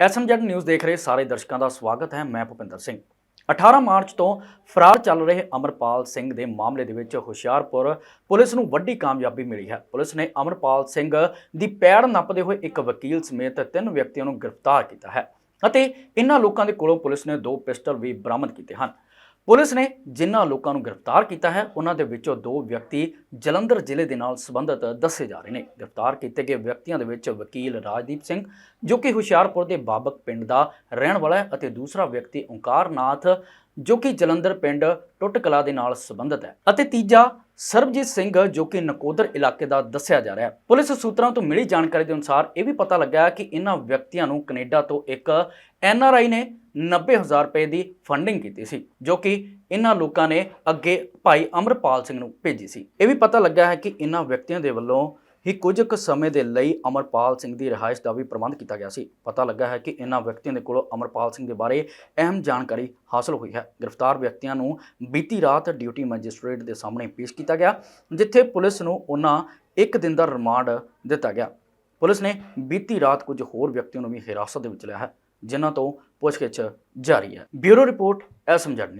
SMZ news ਦੇਖ ਰਹੇ ਸਾਰੇ ਦਰਸ਼ਕਾਂ ਦਾ ਸਵਾਗਤ ਹੈ, ਮੈਂ ਭੁਪਿੰਦਰ ਸਿੰਘ। 18 ਮਾਰਚ ਤੋਂ ਫਰਾਰ ਚੱਲ ਰਹੇ ਅਮਰਪਾਲ ਸਿੰਘ ਦੇ ਮਾਮਲੇ ਦੇ ਵਿੱਚ ਹੁਸ਼ਿਆਰਪੁਰ ਪੁਲਿਸ ਨੂੰ ਵੱਡੀ ਕਾਮਯਾਬੀ ਮਿਲੀ ਹੈ। ਪੁਲਿਸ ਨੇ ਅਮਰਪਾਲ ਸਿੰਘ ਦੀ ਪੈੜ ਨੱਪਦੇ ਹੋਏ ਇੱਕ ਵਕੀਲ ਸਮੇਤ ਤਿੰਨ ਵਿਅਕਤੀਆਂ ਨੂੰ ਗ੍ਰਿਫਤਾਰ ਕੀਤਾ ਹੈ ਅਤੇ ਇਨ੍ਹਾਂ ਲੋਕਾਂ ਦੇ ਕੋਲੋਂ ਪੁਲਿਸ ਨੇ ਦੋ ਪਿਸਟਲ ਵੀ ਬਰਾਮਦ ਕੀਤੇ ਹਨ। ਪੁਲਿਸ ਨੇ ਜਿਨ੍ਹਾਂ ਲੋਕਾਂ ਨੂੰ ਗ੍ਰਿਫਤਾਰ ਕੀਤਾ ਹੈ, ਉਹਨਾਂ ਦੇ ਵਿੱਚੋਂ ਦੋ ਵਿਅਕਤੀ ਜਲੰਧਰ ਜ਼ਿਲ੍ਹੇ ਦੇ ਨਾਲ ਸੰਬੰਧਿਤ ਦੱਸੇ ਜਾ ਰਹੇ ਨੇ। ਗ੍ਰਿਫਤਾਰ ਕੀਤੇ ਗਏ ਵਿਅਕਤੀਆਂ ਦੇ ਵਿੱਚ ਵਕੀਲ ਰਾਜਦੀਪ ਸਿੰਘ, ਜੋ ਕਿ ਹੁਸ਼ਿਆਰਪੁਰ ਦੇ ਬਾਬਕ ਪਿੰਡ ਦਾ ਰਹਿਣ ਵਾਲਾ ਹੈ, ਅਤੇ ਦੂਸਰਾ ਵਿਅਕਤੀ ਓਂਕਾਰਨਾਥ ਜੋ ਕਿ ਜਲੰਧਰ ਪਿੰਡ ਟੁੱਟ ਕਲਾ ਦੇ ਨਾਲ ਸੰਬੰਧਿਤ ਹੈ। ਅਤੇ ਤੀਜਾ, ਸਰਬਜੀਤ ਸਿੰਘ, ਜੋ ਕਿ ਨਕੋਦਰ ਇਲਾਕੇ ਦਾ ਦੱਸਿਆ ਜਾ ਰਿਹਾ ਹੈ। ਪੁਲਿਸ ਸੂਤਰਾਂ ਤੋਂ ਮਿਲੀ ਜਾਣਕਾਰੀ ਦੇ ਅਨੁਸਾਰ ਇਹ ਵੀ ਪਤਾ ਲੱਗਾ ਹੈ ਕਿ ਇਹਨਾਂ ਵਿਅਕਤੀਆਂ ਨੂੰ ਕੈਨੇਡਾ ਤੋਂ ਇੱਕ ਐਨਆਰਆਈ ਨੇ 90000 ਰੁਪਏ ਦੀ ਫੰਡਿੰਗ ਕੀਤੀ ਸੀ, ਜੋ ਕਿ ਇਹਨਾਂ ਲੋਕਾਂ ਨੇ ਅੱਗੇ ਭਾਈ ਅਮਰਪਾਲ ਸਿੰਘ ਨੂੰ ਭੇਜੀ ਸੀ। ਇਹ ਵੀ ਪਤਾ ਲੱਗਾ ਹੈ ਕਿ ਇਹਨਾਂ ਵਿਅਕਤੀਆਂ ਦੇ ਵੱਲੋਂ ਹੀ ਕੁਝ ਕੁ ਸਮੇਂ ਦੇ ਲਈ ਅਮਰਪਾਲ ਸਿੰਘ ਦੀ ਰਿਹਾਇਸ਼ ਦਾ ਵੀ ਪ੍ਰਬੰਧ ਕੀਤਾ ਗਿਆ ਸੀ। ਪਤਾ ਲੱਗਾ ਹੈ ਕਿ ਇਹਨਾਂ ਵਿਅਕਤੀਆਂ ਦੇ ਕੋਲੋਂ ਅਮਰਪਾਲ ਸਿੰਘ ਦੇ ਬਾਰੇ ਅਹਿਮ ਜਾਣਕਾਰੀ ਹਾਸਲ ਹੋਈ ਹੈ। ਗ੍ਰਿਫਤਾਰ ਵਿਅਕਤੀਆਂ ਨੂੰ ਬੀਤੀ ਰਾਤ ਡਿਊਟੀ ਮੈਜਿਸਟ੍ਰੇਟ ਦੇ ਸਾਹਮਣੇ ਪੇਸ਼ ਕੀਤਾ ਗਿਆ, ਜਿੱਥੇ ਪੁਲਿਸ ਨੂੰ ਉਹਨਾਂ ਇੱਕ ਦਿਨ ਦਾ ਰਿਮਾਂਡ ਦਿੱਤਾ ਗਿਆ। ਪੁਲਿਸ ਨੇ ਬੀਤੀ ਰਾਤ ਕੁਝ ਹੋਰ ਵਿਅਕਤੀਆਂ ਨੂੰ ਵੀ ਹਿਰਾਸਤ ਦੇ ਵਿੱਚ ਲਿਆ ਹੈ, ਜਿਨ੍ਹਾਂ ਤੋਂ ਪੁੱਛਗਿੱਛ ਜਾਰੀ ਹੈ। Bureau report SMZ news.